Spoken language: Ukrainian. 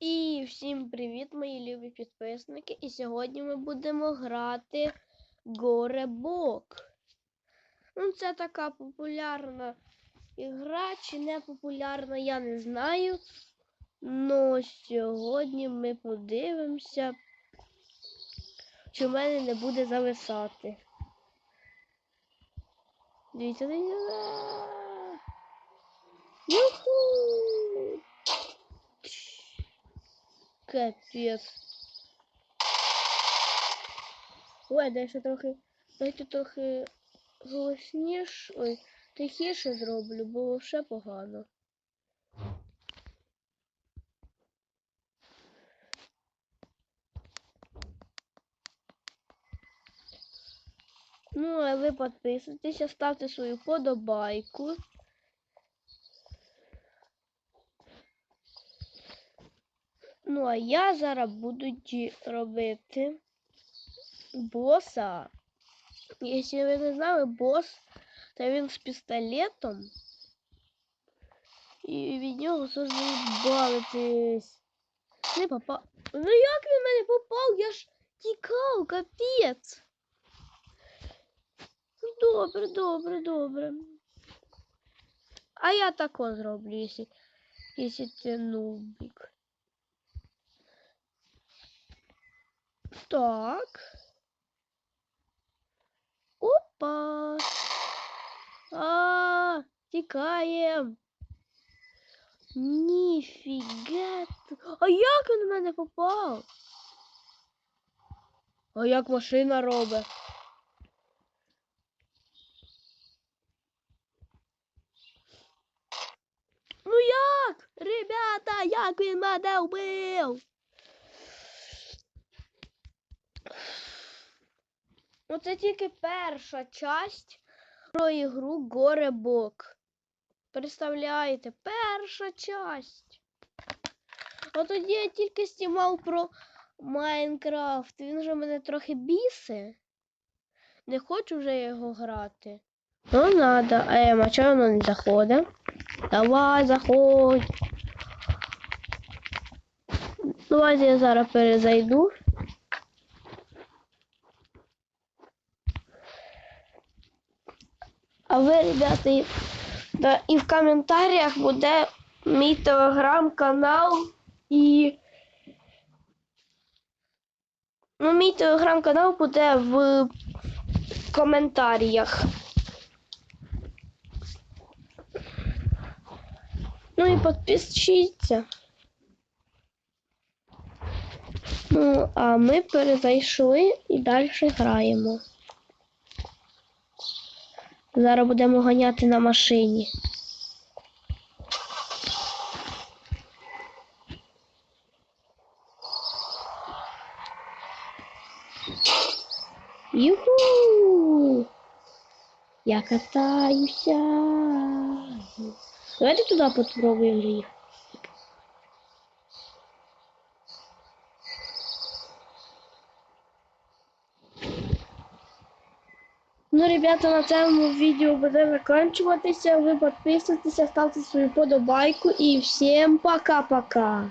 І всім привіт, мої любі підписники. І сьогодні ми будемо грати Горебок. Ну, це така популярна ігра, чи не популярна, я не знаю. Но сьогодні ми подивимося, чи в мене не буде зависати. Дивіться. Юху! Капець. Ой, дай ще трохи. Дайте трохи голосніше. Ой, тихіше зроблю, бо ще погано. Ну, а ви підписуйтеся, ставте свою подобайку. Ну, а я зараз буду ді- робити боса. Якщо ви не знали, бос, то він з пістолетом. І від нього завжди бавитись. Не попав. Ну як він в мене попав? Я ж тікав, капець. Добре, добре, добре. А я тако зроблю, якщо, якщо це нубик. Так. Опа. А, тікаєм. Ніфіга. А як він в мене попав? А як машина робить? Ну як? Ребята, як він мене вбив? Оце тільки перша часть про ігру Горебок. Представляєте, перша часть. А тоді я тільки знімав про Майнкрафт. Він же мене трохи біси. Не хочу вже його грати. Ну надо. Ем, а чого воно не заходить? Давай, заходь. Давайте я зараз перезайду. А ви, ребята, да, і в коментарях буде мій телеграм-канал і. Ну, мій телеграм-канал буде в коментарях. Ну і підпишіться. Ну, а ми перезайшли і далі граємо. Зараз будемо ганяти на машині. Юху! Я катаюся. Давайте туди попробуємо заїхати. Ну, ребята, на цьому відео буде закінчуватися. Ви підписуйтесь, ставте свою подобайку і всім пока-пока.